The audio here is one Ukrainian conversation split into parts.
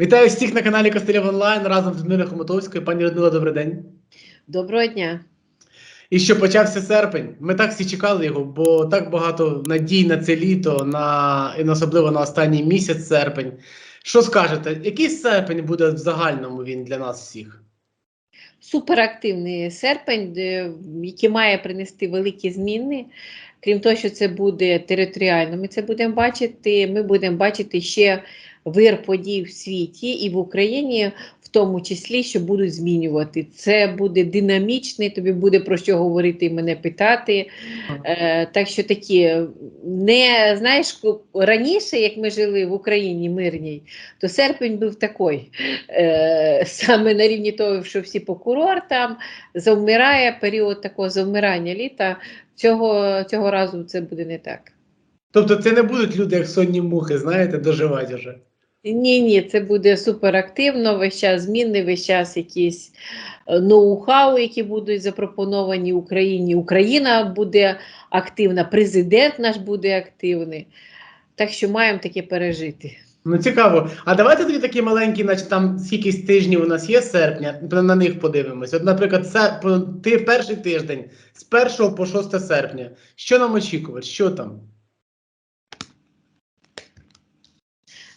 Вітаю всіх на каналі Костелів Онлайн разом з Людмилою Хомутовською. Пані Людмила, добрий день. Доброго дня. І що почався серпень. Ми так всі чекали його, бо так багато надій на це літо, на і особливо на останній місяць серпень. Що скажете, який серпень буде в загальному він для нас всіх? Суперактивний серпень, який має принести великі зміни. Крім того, що це буде територіально, ми це будемо бачити. Ми будемо бачити ще вир подій в світі і в Україні, в тому числі, що будуть змінювати. Це буде динамічний, тобі буде про що говорити і мене питати. Е, так що такі, не знаєш, раніше, як ми жили в Україні мирній, то серпень був такий. Е, саме на рівні того, що всі по курортам, завмирає період такого завмирання літа. Цього, цього разу це буде не так. Тобто це не будуть люди, як сонні мухи, знаєте, доживати вже. Ні, ні, це буде суперактивно, весь час зміни, весь час якісь е, ноу-хау, які будуть запропоновані Україні. Україна буде активна, президент наш буде активний. Так що маємо таке пережити. Ну цікаво. А давайте тоді такі маленькі, значить там скільки тижнів у нас є серпня, на них подивимось. От, наприклад, це ти перший тиждень з 1 по 6 серпня. Що нам очікувати? Що там?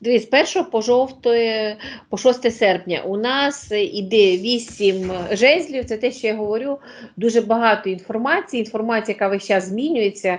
З 1 по жовтої, по 6 серпня у нас іде 8 жезлів. Це те, що я говорю. Дуже багато інформації. Інформація, яка весь час змінюється.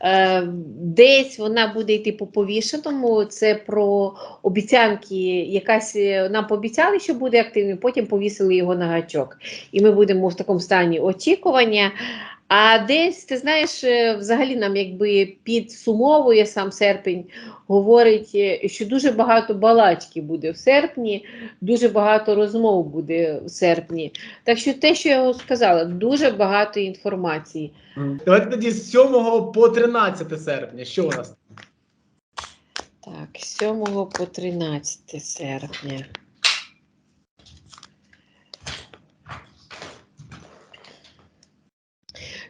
Е, десь вона буде йти по повішеному. Це про обіцянки, якась е, нам пообіцяли, що буде активним, потім повісили його на гачок. І ми будемо в такому стані очікування. А десь, ти знаєш, е, взагалі нам якби підсумовує сам серпень, говорить, е, що дуже багато балачки буде в серпні, дуже багато розмов буде в серпні. Так що те, що я сказала, дуже багато інформації. Давайте тоді з 7 по 13 серпня. Що у нас? Так, з 7 по 13 серпня.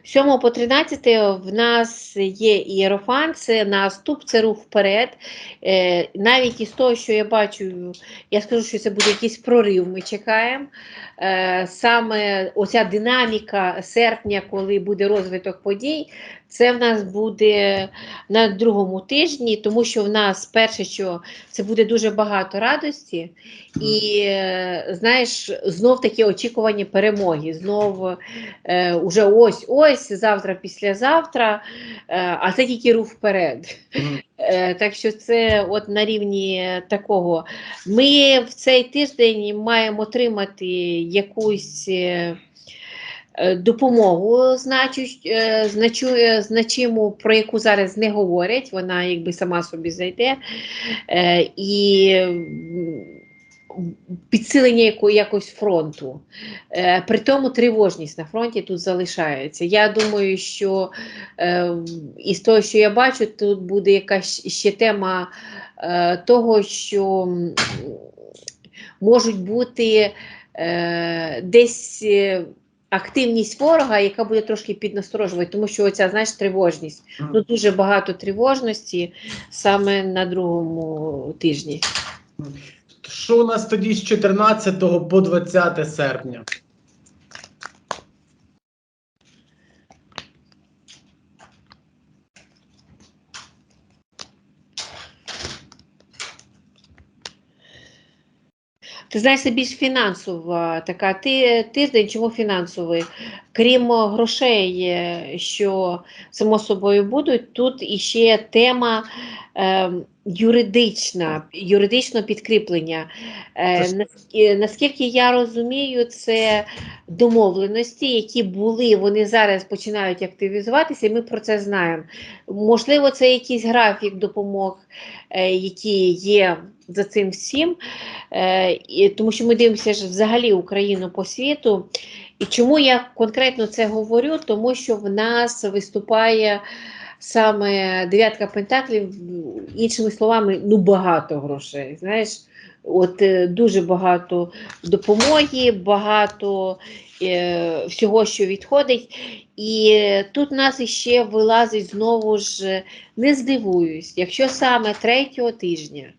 З 7 по 13 в нас є ієрофан, це наступ, це рух вперед. Е, навіть із того, що я бачу, я скажу, що це буде якийсь прорив, ми чекаємо. Е, саме оця динаміка серпня, коли буде розвиток подій, це в нас буде на другому тижні, тому що в нас перше, що це буде дуже багато радості, і е, знаєш, знов таке очікування перемоги. Знов е, уже ось ось, завтра, післязавтра, е, а це тільки рух вперед. Е, Так що це от на рівні такого. Ми в цей тиждень маємо отримати якусь. Е, Допомогу е, значу, е, значиму, про яку зараз не говорять, вона якби сама собі зайде. І підсилення яко- якось фронту. При тому тривожність на фронті тут залишається. Я думаю, що із того, що я бачу, тут буде якась ще тема того, що можуть бути десь. Активність ворога, яка буде трошки піднасторожувати, тому що оця знаєш тривожність. Ну дуже багато тривожності саме на другому тижні. Що у нас тоді з 14 по 20 серпня? Ти знаєш, це більш фінансова така ти, тиждень, чому фінансовий? Крім е, грошей, е, що само собою будуть, тут іще тема е, юридична, юридичного підкріплення. Е, наскільки я розумію, це домовленості, які були, вони зараз починають активізуватися, і ми про це знаємо. Можливо, це якийсь графік допомог, е, які є за цим всім. Е, і, тому що ми дивимося ж взагалі Україну по світу. І чому я конкретно це говорю? Тому що в нас виступає саме дев'ятка пентаклів, іншими словами, ну багато грошей. Знаєш, от е, дуже багато допомоги, багато е, всього, що відходить. І тут нас іще вилазить знову ж, е, не здивуюсь, якщо саме третього тижня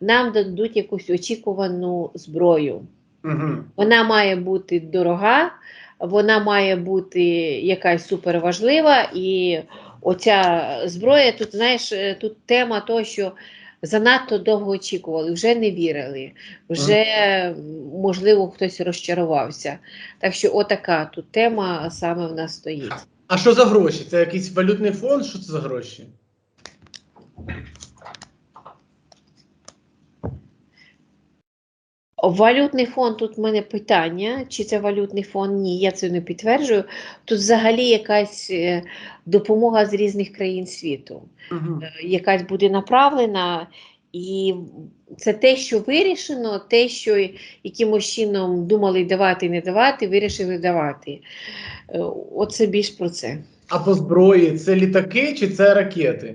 нам дадуть якусь очікувану зброю. Угу. Вона має бути дорога, вона має бути якась суперважлива, і оця зброя, тут знаєш, е, тут тема того, що занадто довго очікували, вже не вірили, вже можливо хтось розчарувався. Так що отака тут тема саме в нас стоїть. А що за гроші? Це якийсь валютний фонд? Що це за гроші? Валютний фонд, тут в мене питання, чи це валютний фонд? Ні, я це не підтверджую. Тут взагалі якась е, допомога з різних країн світу. Угу. Якась буде направлена, і це те, що вирішено, те, що якимось чином думали давати, не давати, вирішили давати. Е, Оце більш про це. А по зброї це літаки чи це ракети?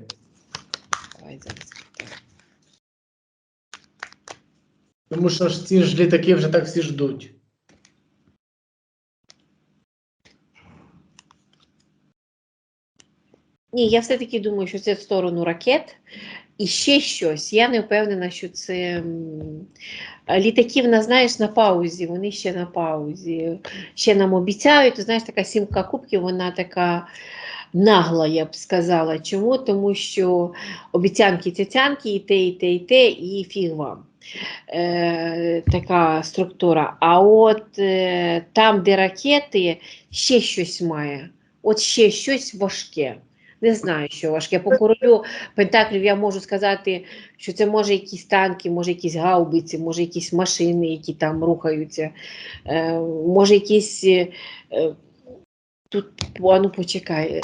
Давай зараз. Тому що ж ці ж літаки вже так всі ждуть. Ні, я все-таки думаю, що це в сторону ракет. І ще щось. Я не впевнена, що це м, літаки в нас, знаєш, на паузі. Вони ще на паузі. Ще нам обіцяють. Знаєш, така сімка кубків, вона така нагла, я б сказала. Чому? Тому що обіцянки цяцянки, і те, і те, і те, і фіг вам. Е, така структура. А от е, там, де ракети, ще щось має. От ще щось важке. Не знаю, що важке. По королю Пентаклів я можу сказати, що це може якісь танки, може якісь гаубиці, може якісь машини, які там рухаються, е, може якісь. е, тут, а ну почекай.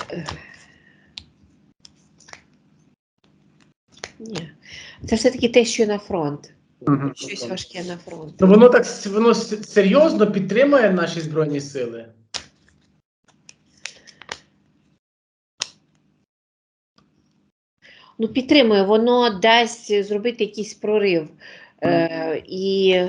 Ні. Це все-таки те, що на фронт. Мгм. Щось важке на фронт. Ну воно так воно серйозно підтримує наші збройні сили. Ну, підтримує, воно дасть зробити якийсь прорив. Е, і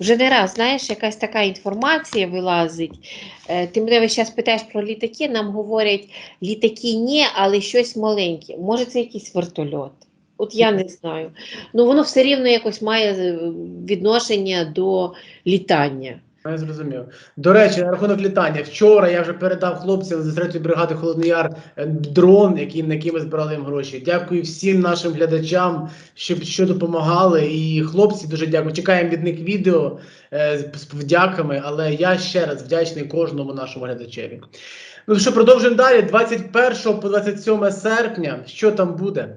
вже не раз, знаєш, якась така інформація вилазить. Е, ти мене весь час питаєш про літаки, нам говорять, літаки ні, але щось маленьке. Може, це якийсь вертольот. От я не знаю. Ну, воно все рівно якось має е, відношення до літання. Я зрозумів. До речі, на рахунок літання. Вчора я вже передав хлопцям з 3-ї бригади Холодний Яр е, дрон, який, на який ми збирали їм гроші. Дякую всім нашим глядачам, що, що допомагали. І хлопці дуже дякую. Чекаємо від них відео е, з вдяками, але я ще раз вдячний кожному нашому глядачеві. Ну що, продовжуємо далі. 21 по 27 серпня. Що там буде?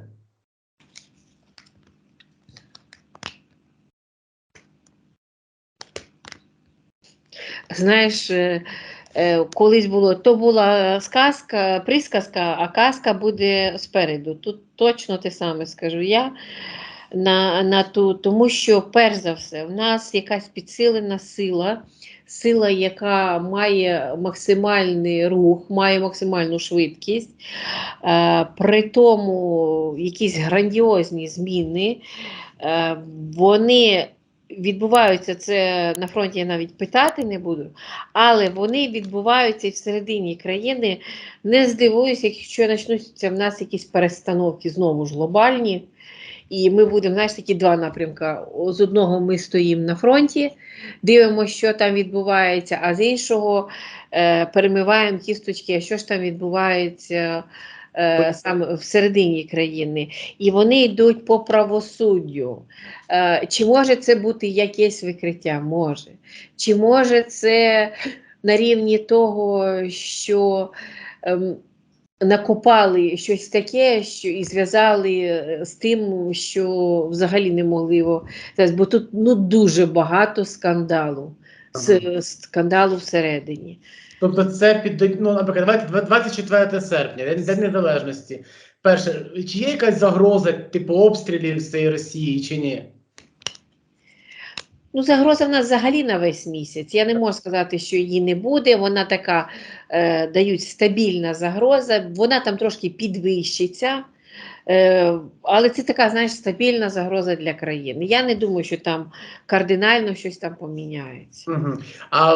Знаєш, е, е, колись було, то була сказка, присказка, а казка буде спереду. Тут точно те саме скажу я. На, на ту, тому що, перш за все, в нас якась підсилена сила, сила, яка має максимальний рух, має максимальну швидкість, е, при тому якісь грандіозні зміни. Вони відбуваються це на фронті, я навіть питати не буду, але вони відбуваються і всередині країни. Не здивуюся, якщо почнуться в нас якісь перестановки знову ж глобальні. І ми будемо, знаєш, такі два напрямки. З одного ми стоїмо на фронті, дивимося, що там відбувається, а з іншого е, перемиваємо кісточки, а що ж там відбувається е, саме всередині країни. І вони йдуть по правосуддю. Е, чи може це бути якесь викриття? Може. Чи може це на рівні того, що ем, накопали щось таке, що і зв'язали е, з тим, що взагалі неможливо. Бо тут ну, дуже багато скандалу. С- Скандалу всередині. Тобто це під ну, наприклад, 24 серпня, День, Незалежності. Перше, чи є якась загроза, типу обстрілів з цієї Росії, чи ні? Ну, загроза в нас взагалі на весь місяць. Я не можу сказати, що її не буде. Вона така е, дають стабільна загроза, вона там трошки підвищиться. Е, але це така, знаєш, стабільна загроза для країни. Я не думаю, що там кардинально щось там поміняється. Угу. А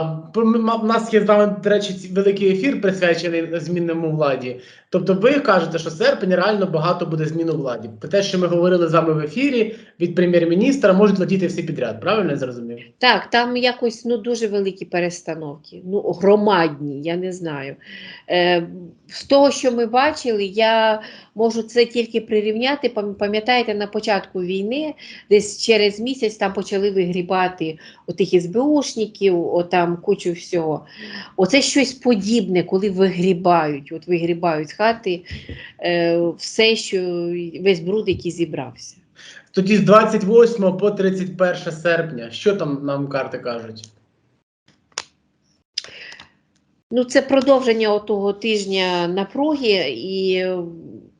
в нас є з вами, до речі, великий ефір присвячений змінному владі. Тобто, ви кажете, що серпень реально багато буде змін у владі. Про те, що ми говорили з вами в ефірі від прем'єр-міністра, можуть летіти всі підряд. Правильно я зрозумів? Так, там якось ну, дуже великі перестановки, ну, громадні, я не знаю. Е, з того, що ми бачили, я можу це тільки прирівняти. Пам- Пам'ятаєте, на початку війни, десь через місяць там почали вигрібати отих СБУшників, отам кучу всього. Оце щось подібне, коли вигрібають, от вигрібають з хати е, все, що весь бруд, який зібрався. Тоді з 28 по 31 серпня. Що там нам карти кажуть? Ну, це продовження того тижня напруги, і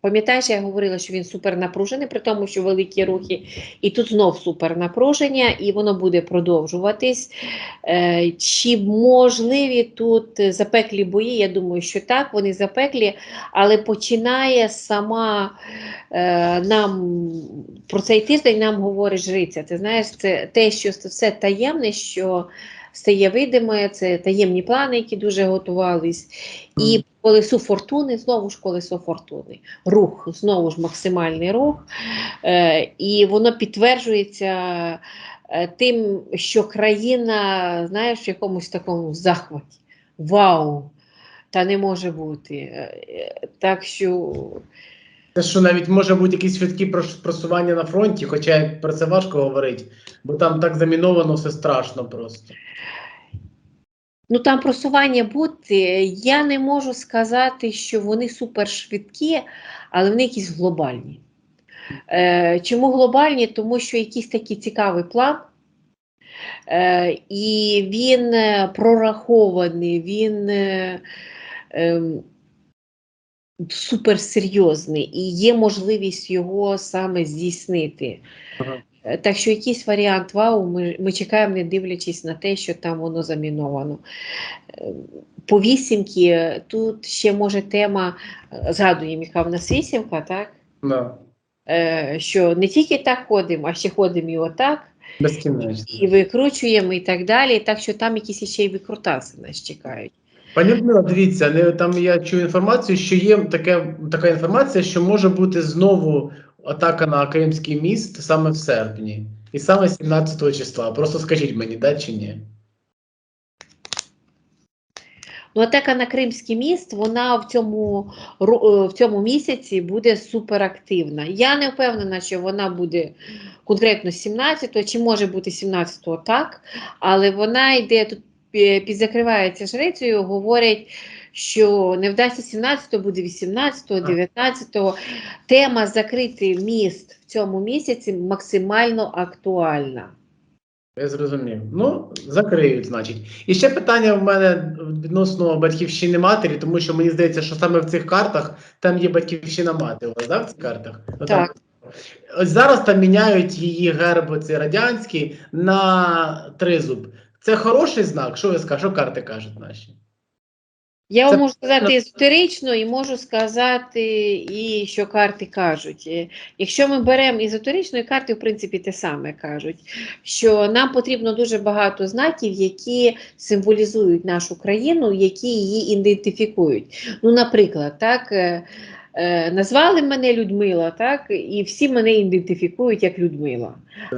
пам'ятаєш, я говорила, що він супернапружений, при тому, що великі рухи, і тут знов супернапруження, і воно буде продовжуватись. Е, чи можливі тут запеклі бої? Я думаю, що так, вони запеклі, але починає сама е, нам про цей тиждень нам говорить жриця. Ти знаєш, це те, що все таємне, що стає видиме, це таємні плани, які дуже готувались. І. колесо фортуни, знову ж колесо фортуни. Рух, знову ж максимальний рух. Е, і воно підтверджується е, тим, що країна, знаєш, в якомусь такому захваті. Вау! Та не може бути. Е, Так що Те, що навіть може бути якісь швидкі прос- просування на фронті, хоча про це важко говорити, бо там так заміновано все страшно просто. Ну там просування бути, я не можу сказати, що вони супершвидкі, але вони якісь глобальні. Е, чому глобальні? Тому що якийсь такий цікавий план, е, і він е, прорахований, він е, е, суперсерйозний, і є можливість його саме здійснити. Ага. Е, Так що якийсь варіант вау, ми, ми чекаємо, не дивлячись на те, що там воно заміновано. Е, По вісімки е, тут ще може тема, згадуємо, яка в нас вісімка, так? Да. Що не тільки так ходимо, а ще ходимо і отак, Безкінечно. і викручуємо, і так далі. Так що там якісь ще й викрутаси нас чекають. Пані Людмила, дивіться, не, там я чую інформацію, що є таке, така інформація, що може бути знову атака на Кримський міст саме в серпні. І саме 17 числа. Просто скажіть мені, да чи ні? Ну, атака на Кримський міст, вона в цьому, е, в цьому місяці буде суперактивна. Я не впевнена, що вона буде конкретно 17-го, чи може бути 17-го так, але вона йде тут, е, підзакривається жрицею, говорять, що не вдасться 17-го, буде 18-го, 19-го. Тема закрити міст в цьому місяці максимально актуальна. Я зрозумів. Ну, закриють, значить. І ще питання в мене відносно батьківщини матері, тому що мені здається, що саме в цих картах там є батьківщина мати. У вас, да, в цих картах? Так. Ось зараз там міняють її герб, оцей радянський, на тризуб. Це хороший знак? Що ви скажете? Що карти кажуть наші? Я вам можу сказати езотерично і можу сказати, і що карти кажуть. Е, Якщо ми беремо езотеричної карти, в принципі, те саме кажуть, що нам потрібно дуже багато знаків, які символізують нашу країну, які її ідентифікують. Ну, наприклад, так. Е, Назвали мене Людмила, так, і всі мене ідентифікують як Людмила.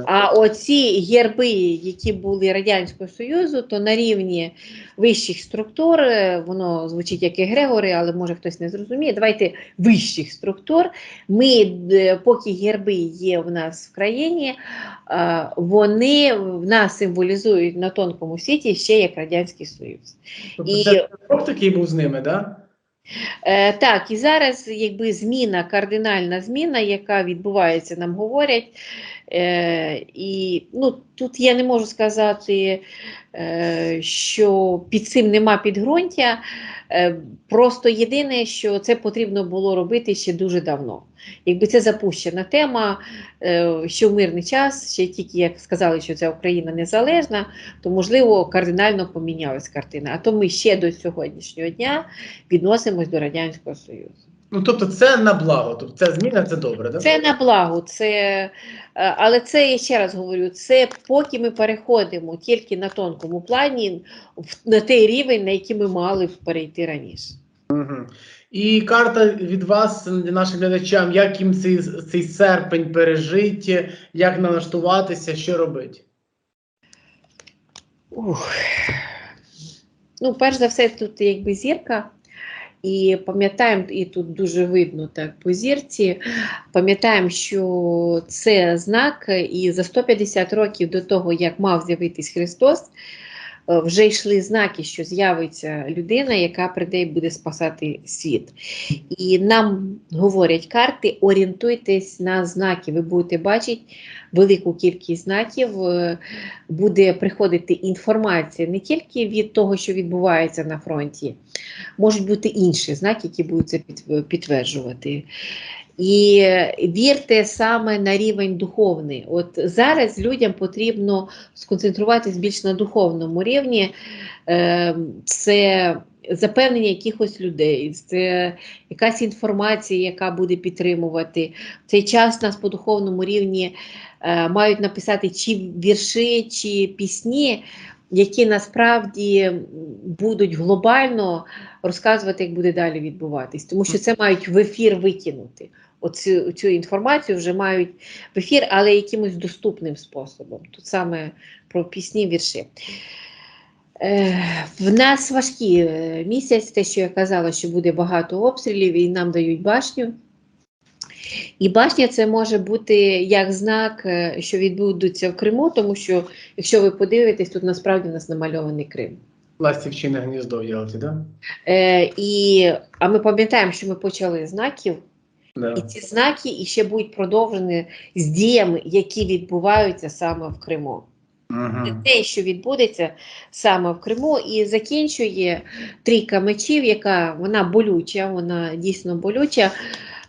А оці герби, які були Радянського Союзу, то на рівні вищих структур, е, воно звучить як егрегори, але може хтось не зрозуміє. Давайте вищих структур. Ми, е, поки герби є в нас в країні, вони в нас символізують на тонкому світі ще як Радянський Союз. Тобто І- це такий був з ними, да? Е, так, і зараз якби зміна, кардинальна зміна, яка відбувається, нам говорять. Е, і ну, тут я не можу сказати, е, що під цим нема підґрунтя. Е, Просто єдине, що це потрібно було робити ще дуже давно. Якби це запущена тема, що в мирний час, ще тільки як сказали, що ця Україна незалежна, то можливо кардинально помінялась картина. А то ми ще до сьогоднішнього дня відносимось до Радянського Союзу. Ну тобто це на благо, тобто ця зміна це добре, так? Це на благо, це, е, але це я ще раз говорю, це поки ми переходимо тільки на тонкому плані на той рівень, на який ми мали перейти раніше. Мгм. І карта від вас нашим глядачам, як їм цей, цей серпень пережити, як налаштуватися, що робити? Ух. Ну, перш за все, тут якби зірка. І пам'ятаємо, і тут дуже видно так по зірці. Пам'ятаємо, що це знак, і за 150 років до того, як мав з'явитись Христос, вже йшли знаки, що з'явиться людина, яка прийде і буде спасати світ. І нам говорять карти, орієнтуйтесь на знаки. Ви будете бачити велику кількість знаків, е, буде приходити інформація не тільки від того, що відбувається на фронті, можуть бути інші знаки, які будуть це підтверджувати. І вірте саме на рівень духовний. От зараз людям потрібно сконцентруватись більш на духовному рівні. Е, Це запевнення якихось людей, це якась інформація, яка буде підтримувати. В цей час нас по духовному рівні е, мають написати чи вірші, чи пісні, які насправді будуть глобально розказувати, як буде далі відбуватись. Тому що це мають в ефір викинути. Оцю цю інформацію вже мають в ефір, але якимось доступним способом. Тут саме про пісні, вірші. Е, в нас важкий е, місяць, те, що я казала, що буде багато обстрілів і нам дають башню. І башня це може бути як знак, е, що відбудуться в Криму, тому що, якщо ви подивитесь, тут насправді у нас намальований Крим. Ластівчине гніздо робити, так? Е, і, а ми пам'ятаємо, що ми почали знаків, Да? і ці знаки іще будуть продовжені з діями, які відбуваються саме в Криму. Угу. те, що відбудеться саме в Криму, і закінчує трійка мечів, яка вона болюча, вона дійсно болюча,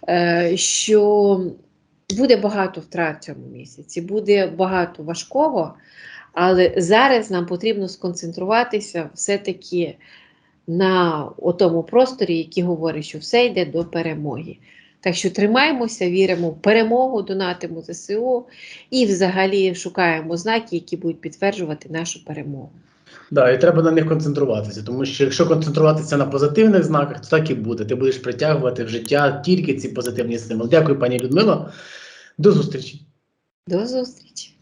е, що буде багато втрат в цьому місяці, буде багато важкого, але зараз нам потрібно сконцентруватися все-таки на тому просторі, який говорить, що все йде до перемоги. Так що тримаємося, віримо в перемогу, донатимо ЗСУ і взагалі шукаємо знаки, які будуть підтверджувати нашу перемогу. Да, і треба на них концентруватися, тому що якщо концентруватися на позитивних знаках, то так і буде. Ти будеш притягувати в життя тільки ці позитивні символи. Дякую, пані Людмило. До зустрічі. До зустрічі!